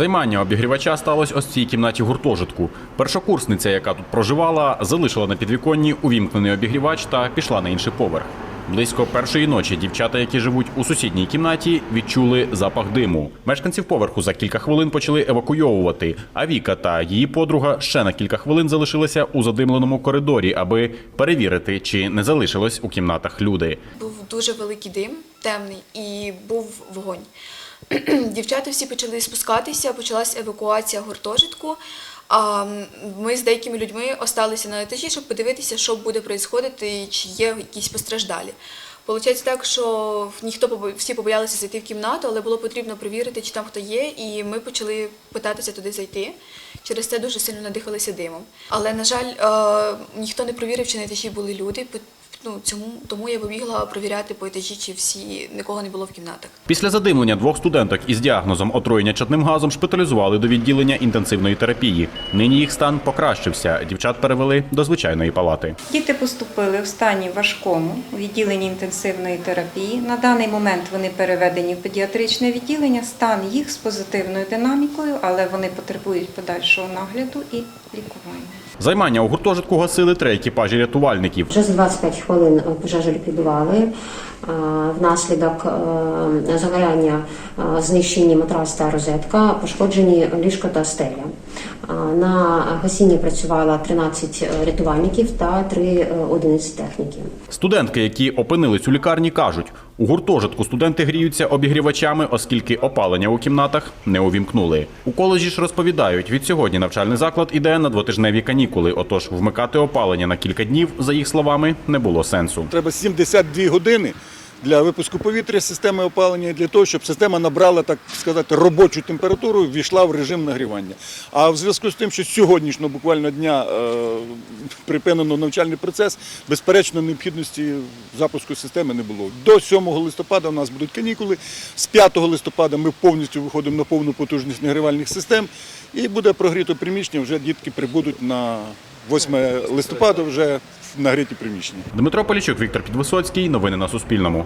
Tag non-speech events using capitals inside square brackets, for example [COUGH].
Займання обігрівача сталося ось в цій кімнаті гуртожитку. Першокурсниця, яка тут проживала, залишила на підвіконні увімкнений обігрівач та пішла на інший поверх. Близько першої ночі дівчата, які живуть у сусідній кімнаті, відчули запах диму. Мешканців поверху за кілька хвилин почали евакуйовувати. А Віка та її подруга ще на кілька хвилин залишилися у задимленому коридорі, аби перевірити, чи не залишилось у кімнатах люди. Був дуже великий дим, темний, і був вогонь. [CLEARS THROAT] Дівчата всі почали спускатися, почалась евакуація гуртожитку. Ми з деякими людьми осталися на етажі, щоб подивитися, що буде відбуватися і чи є якісь постраждалі. Получається так, що ніхто всі побоялися зайти в кімнату, але було потрібно перевірити, чи там хто є, і ми почали питатися туди зайти. Через це дуже сильно надихалися димом. Але, на жаль, е, ніхто не провірив, чи на етажі були люди. Ну, цьому, тому я побігла провіряти по етажі, чи всі нікого не було в кімнатах. Після задимлення двох студенток із діагнозом отруєння чадним газом шпиталізували до відділення інтенсивної терапії. Нині їх стан покращився. Дівчат перевели до звичайної палати. Діти поступили в стані важкому у відділенні інтенсивної терапії. На даний момент вони переведені в педіатричне відділення. Стан їх з позитивною динамікою, але вони потребують подальшого нагляду і лікування. Займання у гуртожитку гасили три екіпажі рятувальників. Вже за 25 хвилин пожежі ліквідували. Е, Внаслідок е, загоряння е, знищені матрас та розетка, пошкоджені ліжко та стеля. Е, На гасінні працювало 13 рятувальників та 3 одиниці техніки. Студентки, які опинились у лікарні, кажуть, у гуртожитку студенти гріються обігрівачами, оскільки опалення у кімнатах не увімкнули. У коледжі ж розповідають, від сьогодні навчальний заклад іде на двотижневі канікули. Отож, вмикати опалення на кілька днів, за їх словами, не було сенсу. Треба 72 години для випуску повітря системи опалення для того, щоб система набрала, так сказати, робочу температуру, ввійшла в режим нагрівання. А в зв'язку з тим, що сьогоднішнього буквально дня е, припинено навчальний процес, безперечно, необхідності запуску системи не було. До 7 листопада у нас будуть канікули. З 5 листопада ми повністю виходимо на повну потужність нагрівальних систем і буде прогріто приміщення. Вже дітки прибудуть на 8 листопада вже в нагріті приміщення. Дмитро Полічук, Віктор Підвисоцький. Новини на Суспільному.